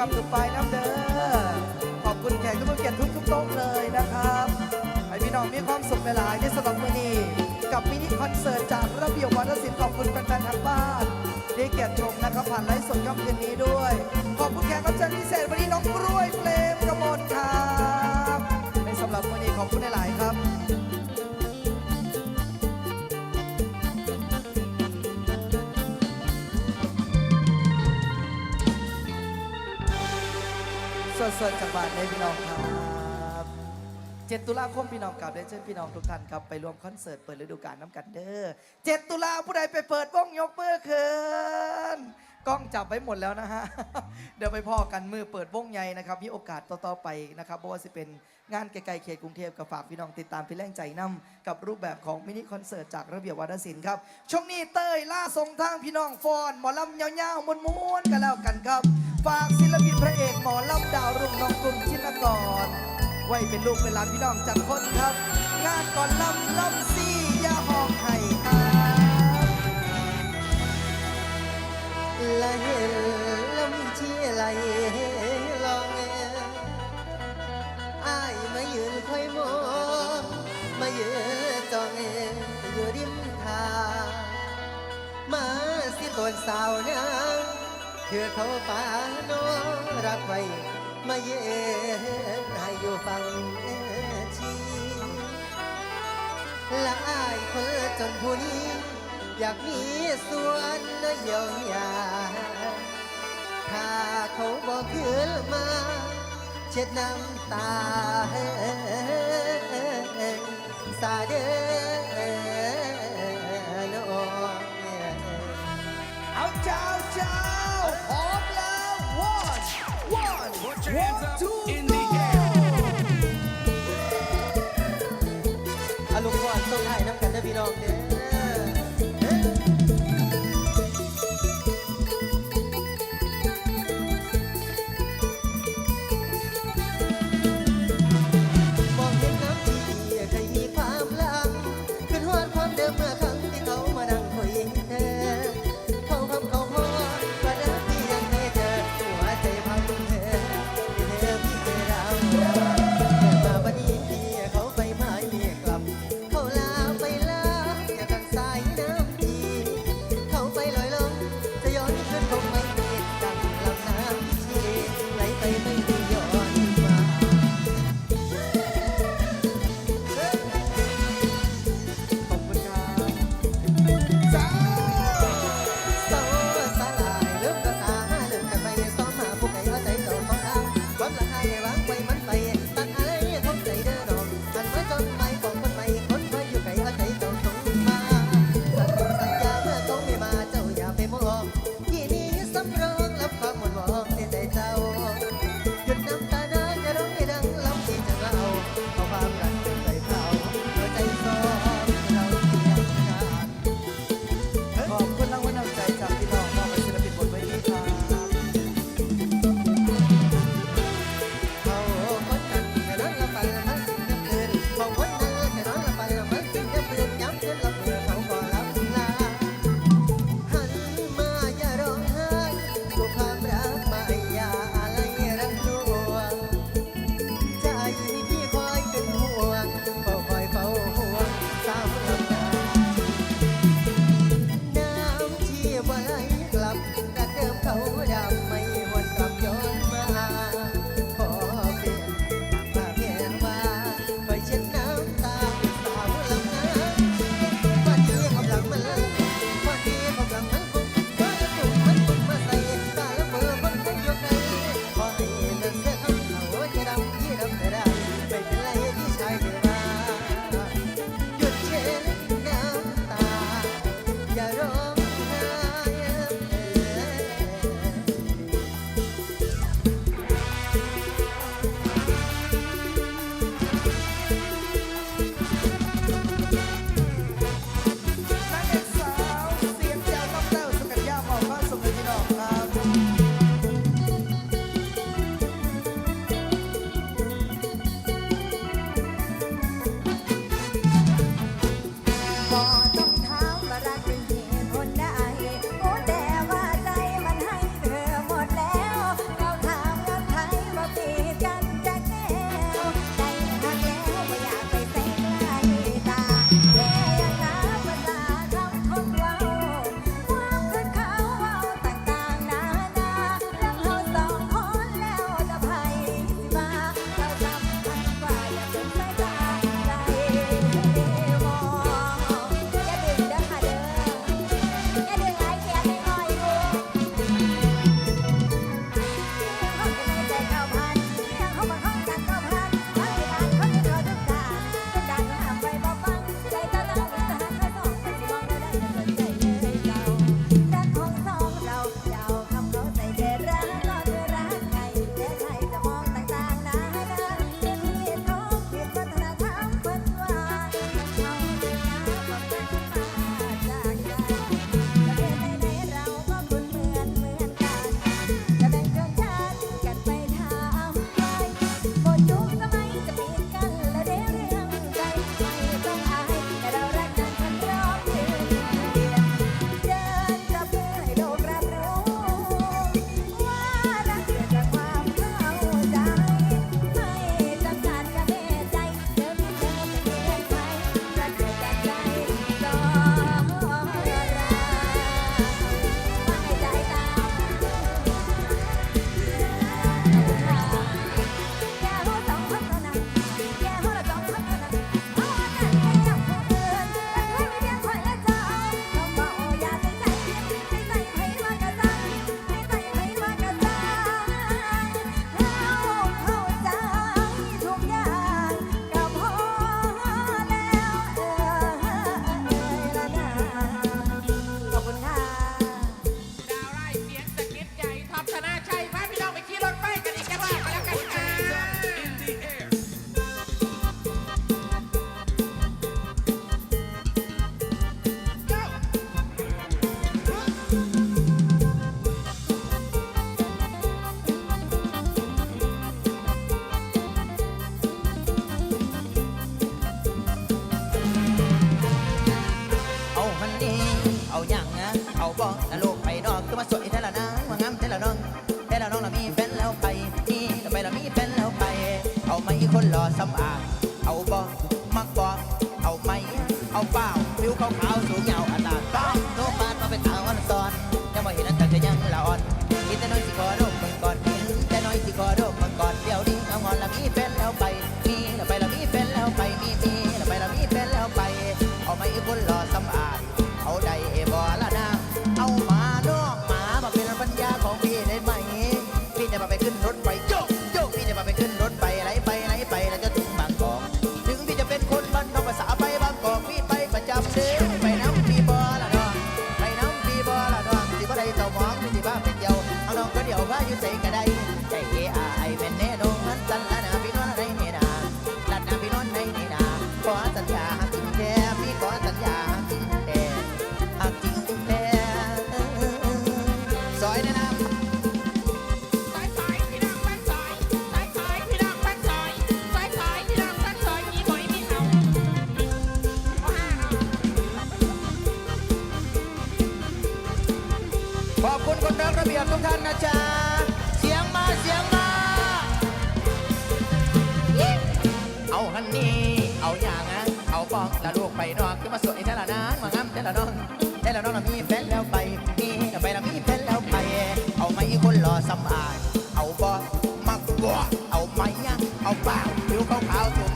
กับทุกฝ่ายน้ำเด้อขอบคุณแขกทุกผู้เกียรติทุกทุกโต๊ะเลยนะครับให้พี่น้องมีความสุขหลายๆในสำหรับมือนี้กับมินิคอนเสิร์ตจากระเบียบวัฒนศิลป์ขอบคุณแฟนๆทางบ้านที่เกียรติชมนะครับผ่านไลฟ์สดค่ำคืนนี้ด้วย ขอบคุณแขกรับเชิญพิเศษวันนี้น้องกล้วยเฟลมกระมลครับในสำหรับมือนี้ขอบคุณหลายๆครับ สดๆจากบ้านในพี่น้องครับ7ตุลาคมพี่น้องกลับได้เชิญพี่น้องทุกท่านครับไปร่วมคอนเสิร์ตเปิดฤดูกาลน้ำกันเด้อ7ตุลาผู้ใดไปเปิดวงยกมือคืนกล้องจับไว้หมดแล้วนะฮะ เดี๋ยวไปพ่อกันมือเปิดวงใหญ่นะครับมีโอกาสต่อๆไปนะครับเพราะว่าจะเป็นงานไกลๆเขตกรุงเทพกับฝากพี่น้องติดตามพี่แรงใจนํกับรูปแบบของมินิคอนเสิร์ตจากระเบียบวัฒนศิลป์ครับ ช่วงนี้เต้ยล่าทรงทางพี่น้องฟอน หมอลำยาวๆม้วนๆกันแล้วกันครับ ฝากศิลปินพระเอกหมอลำดาวรุ่งน้องกลุ่มชินกร ไว้เป็นลูกเป็นหลานพี่น้องจากคนครับ งานก่อนลำลำซี่ยาหองไห้ครับละเห็นลำที่ไหลลองอายมายืนคอยมองมายืนจ้องอยู่ริมทางมาสิตนสาวนางเพื่อเขาไว้ มาเย็นให้อยู่ฟังชีละอายคนจนผู้นี้ อยากมีส่วนเยียวยา ถ้าเขาบอกคืนมา เช็ดน้ำตาสาเดอนอเอาเจ้าเจ้าพร้อมแล้ว One, two, three. าวขาวสูงยาวอันดาตองโนบานมาเป็นตาอ่อนซ้อนยังไม่เห็นนั่นแต่จะยังละอ่อนกินแต่น้อยสิขอดมมึงก่อนกินแต่น้อยสิขอดมมึงก่อนเดี๋ยวนี้เอางอนละมีแฟนแล้วไปมีเราไปเรามีแฟนแล้วไปมีมีเราไปเรามีแฟนแล้วไป เอาไหมคนรอสำอางเอาใดเอบอละนางเอาหมาน้องหมามาเป็นปัญญาของพี่ได้ไหมพี่จะมาไปขึ้นรถไฟโยกโยกพี่จะมาไปขึ้นรถไปไหลไป เอาอย่างนะเอาปองแล้วลูกไปนอกคือมาสวยแต่ละนางมางามแต่ละน้องแต่ละน้องเรามีแฟนแล้วไปมีไปเรามีแฟนแล้วไป เอาไหมคนรอสำอางเอาบอมักบัวเอาไหมยังเอาเปล่าผิวขาวๆสูง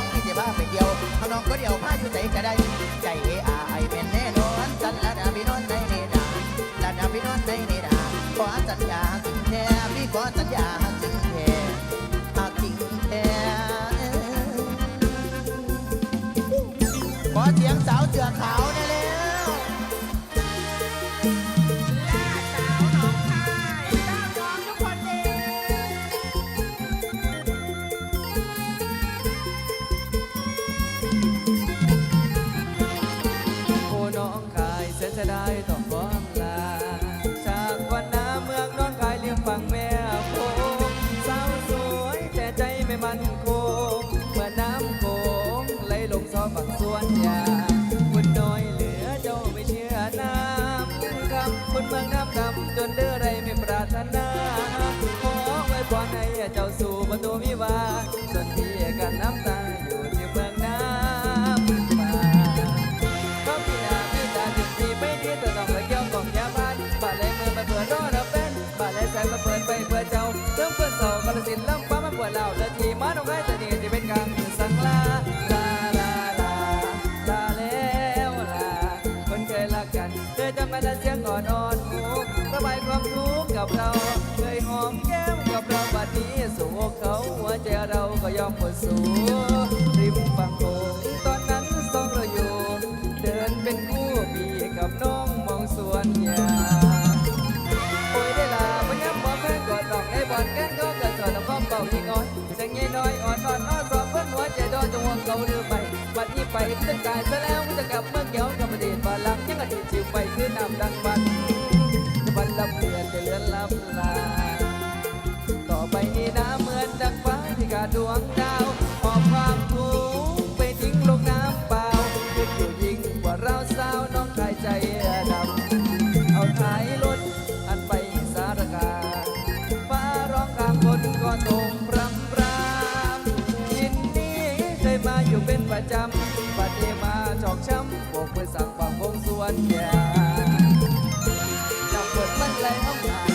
องที่จะบ้าไปเดียวเอาน้องก็เดียวพาอยู่ไหนก็ได้ ใจเอไอเป็นแน่นอนสันละนาพี่นอนในนี่นาละนาพี่นอนในนี่นาขอสัญญาจริงแท้พี่ขอสัญญาจริงแท้อากจริงแท้ขอเสียงสาวเสือขาว ความทุกข์กับเรา เคยหอมแก้มกับเราบัดนี้สู่เขาหัวใจเราก็ยอมหมดสูริมฝั่งโขงตอนนั้นสองเราอยู่ เดินเป็นคู่พี่กับน้องมองสวนยางโอ้ยได้ลาพยับบอกแฟนกอดดอกไอ้บอลกันก็เกิดสอนน้ำความเป่ายิงอ่อนเสียงใหญ่น้อยอ่อนอ่อนอ้อสอบเพื่อนหัวใจดอจงหวงเขาเรือไปบัดนี้ไปตึ้งกายซะแล้วจะกลับเมื่อเกี่ยวกับประเด็นบาลังยังอดีตชิวไปคือนำดังบันบัน อไปนี้นะเหมือนดังฟ้าที่ขาดวงดาวหอบความทุกข์ไปทิ้งลงน้ำเปล่าคิดอยู่ยิ่งกว่าเราสาวน้องกายใจดำเอาท้ายรถอันไปสารกาฟ้าร้องข้ามคนก็ตรงพรำพรำยินดีเคยมาอยู่เป็นประจำบัดนี้มาจอกช้ำบอกเพื่อสั่งความวงสวนยาจับปวดมันไหลอองน้ำตา